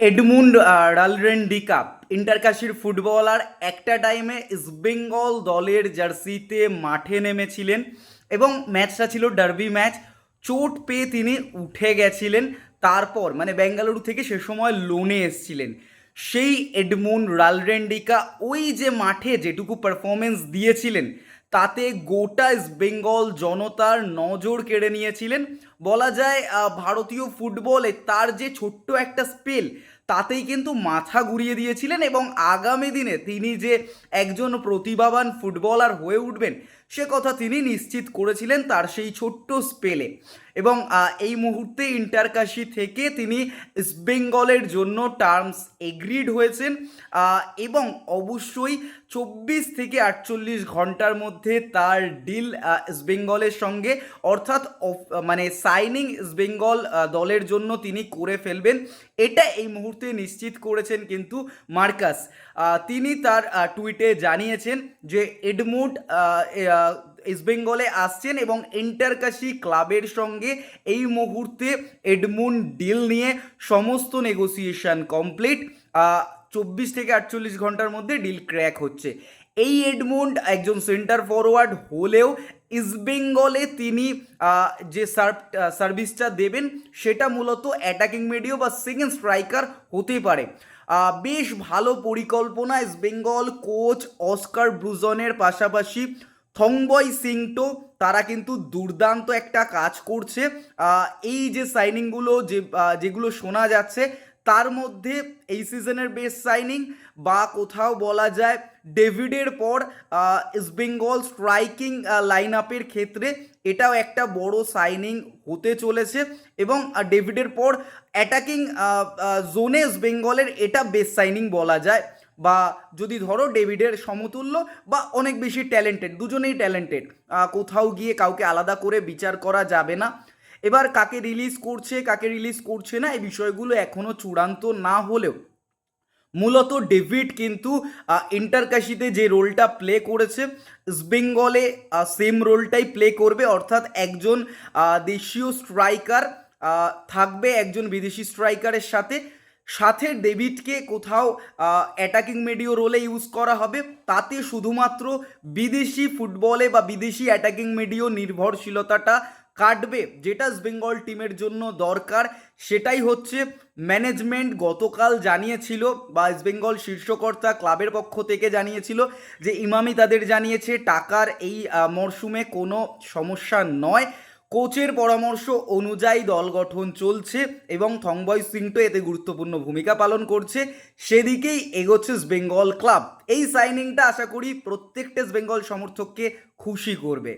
Edmund রালরেন্ডি cup. ইন্টারকাশির footballer একটা টাইমে ইস্টবেঙ্গল দলের জার্সিতে মাঠে নেমেছিলেন এবং ম্যাচটা ছিল ডার্বি ম্যাচ। চোট পেয়ে তিনি উঠে গেছিলেন। তারপর মানে বেঙ্গালুরু থেকে সে সময় লোনে এসছিলেন। সেই এডমুন রালরেন্ডিকা ওই যে মাঠে যেটুকু পারফরমেন্স দিয়েছিলেন, তাতে গোটা ইস্ট বেঙ্গল জনতার নজর কেড়ে নিয়েছিলেন। বলা যায় ভারতীয় ফুটবলে তার যে ছোট্ট একটা স্পেল, তাতেই কিন্তু মাথা ঘুরিয়ে দিয়েছিলেন এবং আগামী দিনে তিনি যে একজন প্রতিভাবান ফুটবলার হয়ে উঠবেন, সে কথা তিনি নিশ্চিত করেছিলেন তার সেই ছোট্ট স্পেলে। এবং এই মুহূর্তে ইন্টারকাশি থেকে তিনি ইস্টবেঙ্গলের জন্য টার্মস এগ্রিড হয়েছেন এবং অবশ্যই চব্বিশ থেকে আটচল্লিশ ঘণ্টার মধ্যে তার ডিল ইস্টবেঙ্গলের সঙ্গে, অর্থাৎ মানে সাইনিং ইস্টবেঙ্গল দলের জন্য তিনি করে ফেলবেন। এটা এই মুহূর্তে নিশ্চিত করেছেন কিন্তু মার্কাস। তিনি তার টুইটে জানিয়েছেন যে এডমুড ইস্টবেঙ্গলে আসছেন এবং ইন্টারকাশি ক্লাবের সঙ্গে এই মুহূর্তে এডমুন ডিল নিয়ে সমস্ত নেগোসিয়েশন কমপ্লিট চব্বিশ থেকে আটচল্লিশ ঘণ্টার মধ্যে ডিল ক্র্যাক হচ্ছে। এই এডমুন্ড একজন সেন্টার ফরওয়ার্ড হলেও ইস্টবেঙ্গলে তিনি যে সার্ভ সার্ভিসটা দেবেন, সেটা মূলত অ্যাটাকিং মিডিও বা সেকেন্ড স্ট্রাইকার হতে পারে। বেশ ভালো পরিকল্পনা ইস্টবেঙ্গল কোচ অস্কার ব্রুজনের পাশাপাশি থংবয় সিংটো, তারা কিন্তু দুর্দান্ত একটা কাজ করছে। এই যে সাইনিংগুলো যে যেগুলো শোনা যাচ্ছে তার মধ্যে এই সিজনের বেস্ট সাইনিং বা কোথাও বলা যায় ডেভিডের পর ইস্টবেঙ্গল স্ট্রাইকিং লাইন আপের ক্ষেত্রে এটাও একটা বড় সাইনিং হতে চলেছে এবং ডেভিডের পর অ্যাটাকিং জোনে ইস্টবেঙ্গলের এটা বেস্ট সাইনিং বলা যায়। বা যদি ধরো ডেভিডের সমতুল্য বা অনেক বেশি ট্যালেন্টেড, দুজনেই ট্যালেন্টেড কোথাও গিয়ে কাউকে আলাদা করে বিচার করা যাবে না। এবার কাকে রিলিজ করছে, কাকে রিলিজ করছে না, এই বিষয়গুলো এখনও চূড়ান্ত না হলেও মূলত ডেভিড কিন্তু ইন্টারকাশিতে যে রোলটা প্লে করেছে ইস্টবেঙ্গলে সেম রোলটাই প্লে করবে। অর্থাৎ একজন দেশীয় স্ট্রাইকার থাকবে একজন বিদেশি স্ট্রাইকারের সাথে। সাথে ডেভিডকে কোথাও অ্যাটাকিং মিডিও রোলে ইউজ করা হবে। তাতে শুধুমাত্র বিদেশি ফুটবলে বা বিদেশি অ্যাটাকিং মিডিও নির্ভরশীলতাটা কাটবে, যেটা বেঙ্গল টিমের জন্য দরকার, সেটাই হচ্ছে ম্যানেজমেন্ট গতকাল জানিয়েছিল বা বেঙ্গল শীর্ষকর্তা ক্লাবের পক্ষ থেকে জানিয়েছিল যে ইমামি তাদের জানিয়েছে, টাকার এই মরশুমে কোনো সমস্যা নয়। কোচের পরামর্শ অনুযায়ী দল গঠন চলছে এবং থংবয় সিংটো এতে গুরুত্বপূর্ণ ভূমিকা পালন করছে। সেদিকেই এগোচ্ছে বেঙ্গল ক্লাব এই সাইনিংটা আশা করি প্রত্যেকটা বেঙ্গল সমর্থককে খুশি করবে।